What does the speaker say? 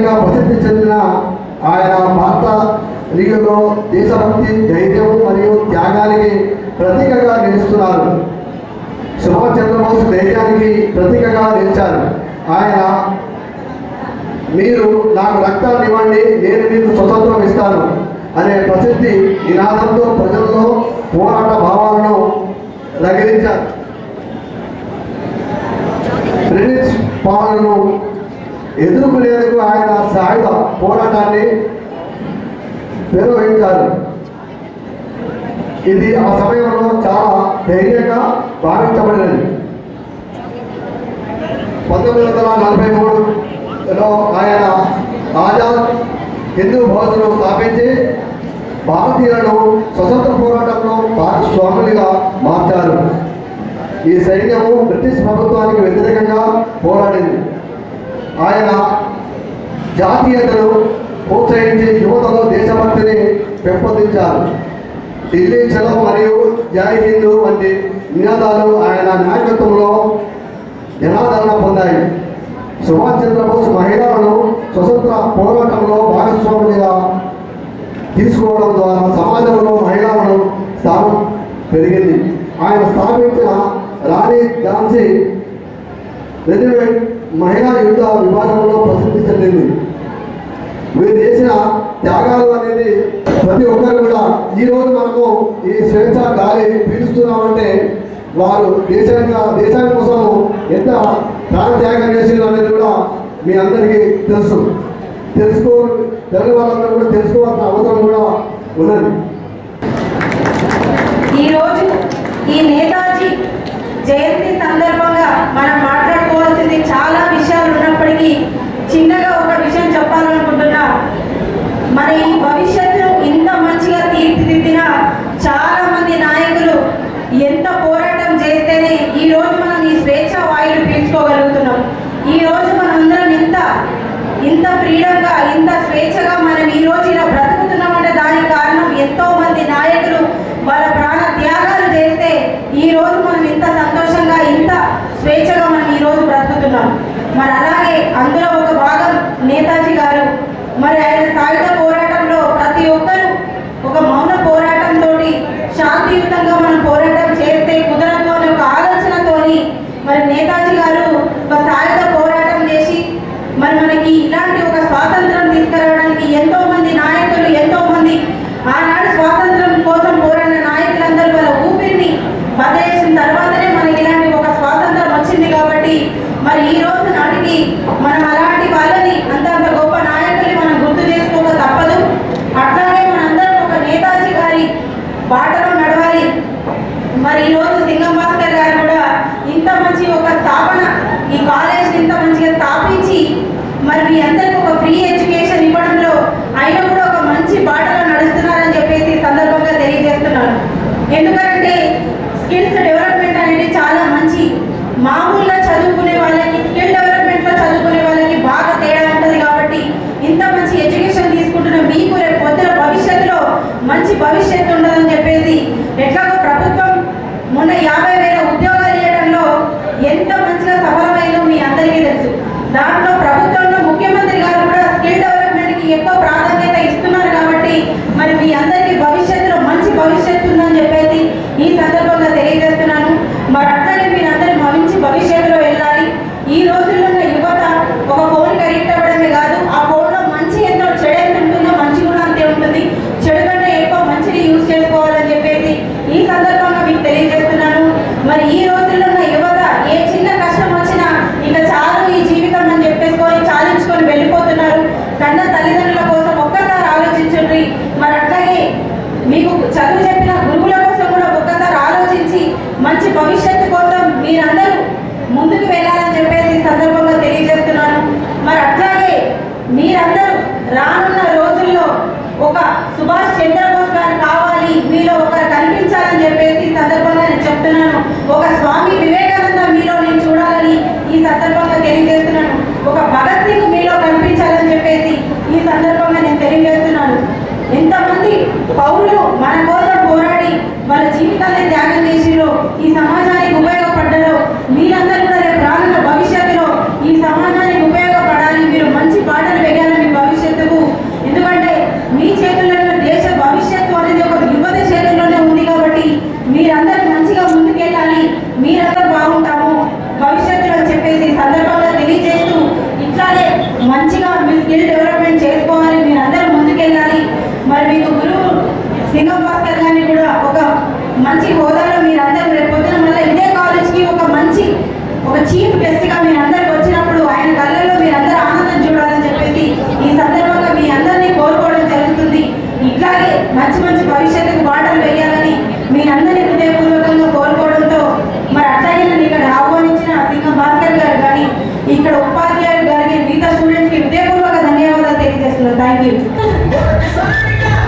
నేతాజీగా ప్రసిద్ధి చెందిన ఆయన భారత లీగలో దేశభక్తి ధైర్యం మరియు త్యాగానికి ప్రతీకగా నిలుస్తున్నారు. సుభాష్ చంద్రబోస్ ధైర్యానికి ప్రతీకగా నిలిచారు. ఆయన మీరు నాకు రక్తాన్ని ఇవ్వండి నేను మీకు స్వతంత్రం ఇస్తాను అనే ప్రసిద్ధి నినాదంతో ప్రజల్లో పోరాట భావాలను రగిలించారు. బ్రిటిష్ పాలనను ఎదుర్కొనేందుకు ఆయన సాయుధ పోరాటాన్ని నిర్వహించారు ఇది ఆ సమయంలో చాలా ధైర్యంగా భావించబడినది. పంతొమ్మిది వందల నలభై మూడులో ఆయన ఆజాద్ హిందూ భవన్ను స్థాపించి భారతీయులను స్వతంత్ర పోరాటంలో భాగస్వాములుగా మార్చారు. ఈ సైన్యము బ్రిటిష్ ప్రభుత్వానికి వ్యతిరేకంగా పోరాడింది. ఆయన జాతీయతను ప్రోత్సహించి యువతలో దేశభక్తిని పెంపొందించారు. ఢిల్లీ చలో మరియు జై హిందూ వంటి నినాదాలు ఆయన నాయకత్వంలో జనాదరణ పొందాయి. సుభాష్ చంద్రబోస్ మహిళలను స్వతంత్ర పోరాటంలో భాగస్వాములుగా తీసుకోవడం ద్వారా సమాజంలో మహిళలను స్థానం పెరిగింది. ఆయన స్థాపించిన రాణి ఝాన్సీ రెజిమెంట్ మహిళా యుద్ధ విభాగంలో ప్రసిద్ధి చెందింది. వీరు చేసిన త్యాగాలు అనేది ప్రతి ఒక్కరు కూడా ఈ రోజు మనము ఈ స్వేచ్ఛ గాలి పీలుస్తున్నామంటే వారు దేశంగా దేశాని కోసం ఎంత ప్రాణ త్యాగం చేసిండ్రు అనేది కూడా మీ అందరికీ తెలుసు. తెలుసుకో తెలుగు వాళ్ళందరూ కూడా తెలుసుకోవాల్సిన అవసరం కూడా ఉన్నది. ఈరోజు ఈ నేతాజీ జయంతి సందర్భంగా మనం మాట్లాడుకోవాల్సింది చాలా విషయాలు ఉన్నప్పటికీ చిన్నగా ఒక విషయం చెప్పాలనుకుంటున్నా మన ఈ భవిష్యత్తును ఇంత మంచిగా తీర్చిదిద్దిన చాలా మంది నాయకులు ఎంత పోరాటం చేస్తేనే ఈ రోజు మనం ఈ స్వేచ్ఛ వాయులు పీల్చుకోగలుగుతున్నాం ఈ రోజు మనందరం ఇంత ఇంత ఫ్రీడంగా ఇంత స్వేచ్ఛగా మనం ఈ రోజు ఇలా బ్రతుకుతున్నామంటే దానికి కారణం ఎంతో మంది నాయకులు వాళ్ళ ప్రాణ త్యాగాలు చేస్తే ఈ రోజు మనం ఇంత సంతోషంగా ఇంత స్వేచ్ఛగా మనం ఈ రోజు బ్రతుకుతున్నాం మరి అలాగే అందులో ఒక భాగం నేతాజీ గారు మరి ఆయన సాయుధ పోరాటంలో ప్రతి ఒక్కరూ ఒక మౌన పోరాటంతో శాంతియుతంగా మనం పోరాటం చేస్తే కుదరదు అనే ఒక ఆలోచనతోని మరి నేతాజీ గారు ఒక సాయుధ పోరాటం చేసి మరి మనకి ఇలాంటి ఒక స్వాతంత్రం తీసుకురావడానికి ఎంతో మంది నాయకులు ఎంతో మంది ఆనాడు స్వాతంత్రం కోసం పోరాడిన నాయకులందరూ వాళ్ళ ఊపిరిని బదలేసిన తర్వాతనే మనకి ఇలాంటి ఒక స్వాతంత్రం వచ్చింది కాబట్టి మరి ఈ రోజు నాటికి మనం అలాంటి వాళ్ళని అంతంత గొప్ప నాయకుల్ని మనం గుర్తు చేసుకోక తప్పదు. అట్లాగే మనందరం ఒక నేతాజీ గారి బాటలో నడవాలి. మరి ఈ రోజు సింగం భాస్కర్ గారు కూడా ఇంత మంచి ఒక స్థాపన ఈ కాలేజ్ ఇంత మంచిగా స్థాపించి మరి మీ అందరికి ఒక ఫ్రీ ఎడ్యుకేషన్ ఇవ్వడంలో ఆయన కూడా ఒక మంచి బాటలో నడుస్తున్నారని చెప్పేసి ఈ సందర్భంగా తెలియజేస్తున్నాను ఎందుకంటే స్కిల్స్ డెవలప్మెంట్ అనేది చాలా మంచి మామూలుగా చదువుకునే వాళ్ళకి స్కిల్ డెవలప్మెంట్లో చదువుకునే వాళ్ళకి బాగా తేడా ఉంటుంది కాబట్టి ఇంత మంచి ఎడ్యుకేషన్ తీసుకుంటున్న మీకు రేపు పొద్దున భవిష్యత్తులో మంచి భవిష్యత్తు ఉండదని చెప్పేసి ఎట్లాగో ప్రభుత్వం మొన్న యాభై వేల ఉద్యోగాలు ఇవ్వడంలో ఎంత మంచిగా సఫలమైందో మీ అందరికీ తెలుసు దాంట్లో ప్రభుత్వంలో ముఖ్యమంత్రి గారు కూడా స్కిల్ డెవలప్మెంట్కి ఎక్కువ ప్రాధాన్యత ఇస్తున్నారు కాబట్టి మరి మీ అందరికీ భవిష్యత్తులో మంచి భవిష్యత్తు ఉందని చెప్పేసి ఈ సందర్భంగా తెలియజేస్తున్నాను. మరి అట్లాగే మీరందరూ భవించి భవిష్యత్తులో వెళ్ళాలి. ఈ రోజుల్లో యువత ఒక ఫోన్ కనెక్ట్ అవ్వడమే కాదు ఆ ఫోన్లో మంచి ఎంత చెడు ఎంత ఉంటుందో మంచి కూడా అంతే ఉంటుంది. చెడు కంటే ఎక్కువ మంచిని యూజ్ చేసుకోవాలని చెప్పేసి ఈ సందర్భంగా మీకు తెలియజేస్తున్నాను. మరి ఈ రోజుల్లో యువత ఏ చిన్న కష్టం వచ్చినా ఇంకా చాలు ఈ జీవితం అని చెప్పేసుకొని చాలించుకొని వెళ్ళిపోతున్నారు. కన్న తల్లిదండ్రులు కోసం ఒక్కసారి ఆలోచించండి మరి అట్లాగే మీకు చదువు చెప్పిన గురువుల కోసం కూడా ఒక్కసారి ఆలోచించి మంచి భవిష్యత్తు కోసం మీరందరూ ముందుకు వెళ్ళాలని చెప్పేసి ఈ సందర్భంగా తెలియజేస్తున్నాను మరి అట్లాగే మీరందరూ రానున్న రోజుల్లో ఒక సుభాష్ చంద్రబోస్ గారు కావాలి మీలో ఒకరు కనిపించాలని చెప్పేసి ఈ సందర్భంగా నేను చెప్తున్నాను ఒక స్వామి మీరందరూ రేపు పొద్దున మళ్ళీ ఇదే కాలేజ్కి ఒక మంచి ఒక చీఫ్ గెస్ట్గా మీరందరికి వచ్చినప్పుడు ఆయన కళ్ళల్లో మీరందరూ ఆనందం చూడాలని చెప్పేసి ఈ సందర్భంగా మీ అందరినీ కోరుకోవడం జరుగుతుంది. ఇట్లాగే మంచి మంచి భవిష్యత్తుకు బాటలు వేయాలని మీ అందరినీ హృదయపూర్వకంగా కోరుకోవడంతో మరి అట్లాగే నన్ను ఇక్కడ ఆహ్వానించిన సింహ భాస్కర్ గారు కానీ ఇక్కడ ఉపాధ్యాయులు గారికి మిగతా స్టూడెంట్స్కి హృదయపూర్వక ధన్యవాదాలు తెలియజేస్తున్నారు థ్యాంక్ యూ